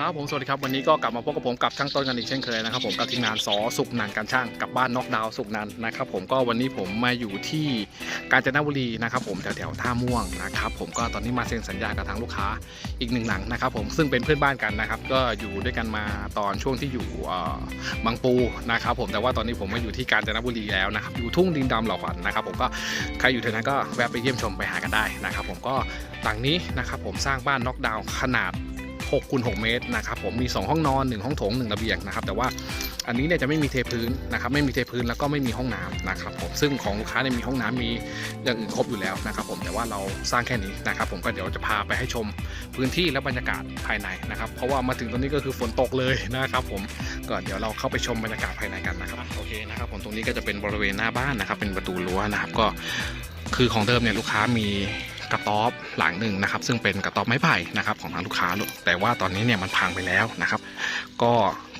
ครับผมสวัสดีครับวันนี้ก็กลับมาพบกับผมกับช่างต้นกันอีกเช่นเคยนะครับผมกับทีมงานสอสุกนันการช่างกับบ้านนอกดาวสุกนันนะครับผมก็วันนี้ผมมาอยู่ที่กาญจนบุรีนะครับผมแถวแถวๆท่าม่วงนะครับผมก็ตอนนี้มาเซ็นสัญญากับทางลูกค้าอีกหนึ่งหลังนะครับผมซึ่งเป็นเพื่อนบ้านกันนะครับก็อยู่ด้วยกันมาตอนช่วงที่อยู่บางปูนะครับผมแต่ว่าตอนนี้ผมมาอยู่ที่กาญจนบุรีแล้วนะครับอยู่ทุ่งดินดำเหล่าขวัญนะครับผมก็ใครอยู่แถวนั้นก็แวะไปเยี่ยมชมไปหากันได้นะครับผมก็หลังนี้นะครับผมสร้างบ้านน็อกดาวขนาด 6คูณ6เมตรนะครับผมมี 2 ห้องนอน 1 ห้องโถง 1 ระเบียงนะครับแต่ว่าอันนี้เนี่ยจะไม่มีเทพื้นนะครับไม่มีเทพื้นแล้วก็ไม่มีห้องน้ำนะครับผมซึ่งของลูกค้าเนี่ยมีห้องน้ำมีอย่างอื่นครบอยู่แล้วนะครับผมแต่ว่าเราสร้างแค่นี้นะครับผมก็เดี๋ยวจะพาไปให้ชมพื้นที่และบรรยากาศภายในนะครับเพราะว่ามาถึงตรงนี้ก็คือฝนตกเลยนะครับผมก็เดี๋ยวเราเข้าไปชมบรรยากาศภายในกันนะครับโอเคนะครับผมตรงนี้ก็จะเป็นบริเวณหน้าบ้านนะครับเป็นประตูรั้วนะครับก็คือของเดิมเนี่ยลูกค้ามี กระต๊อบหลังหนึ่งนะครับ ซึ่งเป็นกระต๊อบไม้ไผ่นะครับของทางลูกค้า แต่ว่าตอนนี้เนี่ยมันพังไปแล้วนะครับ ก็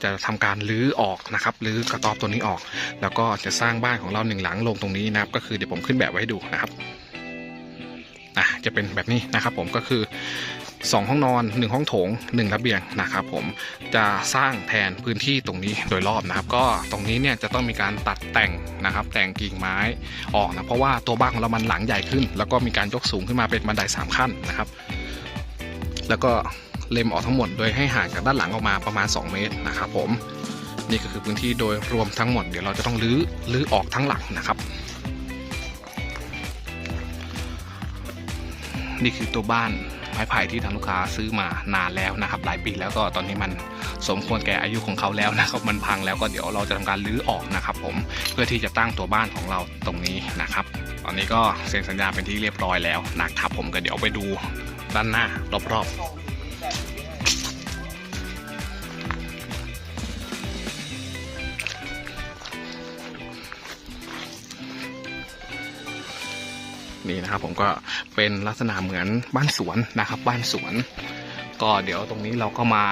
จะทำการรื้อออกนะครับรื้อกระต๊อบตัวนี้ออก แล้วก็จะสร้างบ้านของเราหนึ่งหลังลงตรงนี้นะครับ ก็คือเดี๋ยวผมขึ้นแบบไว้ให้ดูนะครับอะจะเป็นแบบนี้นะครับ ผมก็คือ 2 ห้องนอน 1 ห้องโถง 1 ระเบียงนะครับผมจะสร้างแทนพื้นที่ตรงนี้โดยรอบนะครับก็ตรงนี้เนี่ยจะต้องมีการตัดแต่งนะครับแต่งกิ่งไม้ออกนะเพราะว่าตัวบ้านของเรามันหลังใหญ่ขึ้น แล้วก็มีการยกสูงขึ้นมาเป็นบันไดสามขั้นนะครับแล้วก็เล็มออกทั้งหมดโดยให้ห่างจากด้านหลังออกมาประมาณ 2 เมตรนะครับผมนี่ก็คือพื้นที่โดยรวมทั้งหมดเดี๋ยวเราจะต้องรื้อรื้อออกทั้งหลังนะครับ นี่คือตัวบ้านไม้ไผ่ที่ทางลูกค้าซื้อมานานแล้วนะครับ หลายปีแล้วก็ตอนนี้มันสมควรแก่อายุของเขาแล้วนะครับมันพังแล้วก็เดี๋ยวเราจะทำการรื้อออกนะครับ ผมเพื่อที่จะตั้งตัวบ้านของเราตรงนี้นะครับ ตอนนี้ก็เซ็นสัญญาเป็นที่เรียบร้อยแล้วนะครับผมก็เดี๋ยวไปดูด้านหน้ารอบๆ นี่นะครับ ผมก็เป็นลักษณะเหมือนบ้านสวนนะครับ บ้านสวน ก็เดี๋ยวตรงนี้เราก็มา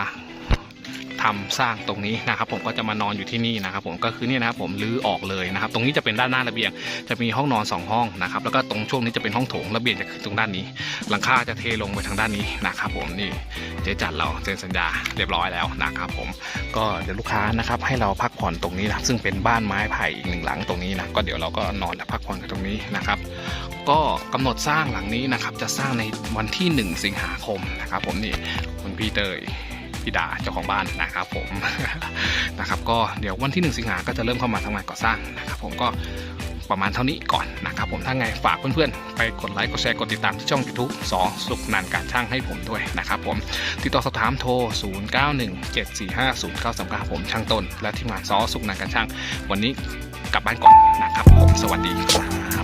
ทำสร้างตรงนี้นะครับ ผมก็จะมานอนอยู่ที่นี่นะครับ ผมก็คือเนี่ยนะครับผมรื้อออกเลยนะครับ ตรงนี้จะเป็นด้านหน้าระเบียง จะมีห้องนอน 2 ห้องนะครับ แล้วก็ตรงช่วงนี้จะเป็นห้องโถงระเบียงจะขึ้นตรงด้านนี้ หลังคาจะเทลงไปทางด้านนี้นะครับ ผมนี่เจ๊จัดเราเซ็นสัญญาเรียบร้อยแล้วนะครับ ผมก็เดี๋ยวลูกค้านะครับ ให้เราพักผ่อนตรงนี้นะซึ่งเป็นบ้านไม้ไผ่อีกหนึ่งหลังตรงนี้นะก็เดี๋ยวเราก็นอนและพักผ่อนกันตรงนี้นะครับ ก็กำหนดสร้างหลังนี้นะครับ จะสร้างในวันที่ 1 สิงหาคมนะครับ ผมนี่คุณพี่เตยพี่ดาเจ้าของบ้านนะครับผมนะครับ ก็เดี๋ยววันที่ 1 สิงหาก็จะเริ่มเข้ามาทำงานก่อสร้างนะครับ ผมก็ประมาณเท่านี้ก่อนนะครับ ผมถ้าไงฝากเพื่อนๆ ไปกดไลค์กดแชร์กดติดตามที่ช่อง YouTube สอสุขนันการช่างให้ผมด้วยนะครับผมติดต่อสอบถามโทร 0917450939ผมช่างต้นและทีมงานสอสุขนันการช่าง วันนี้กลับบ้านก่อนนะครับ ผมสวัสดีครับ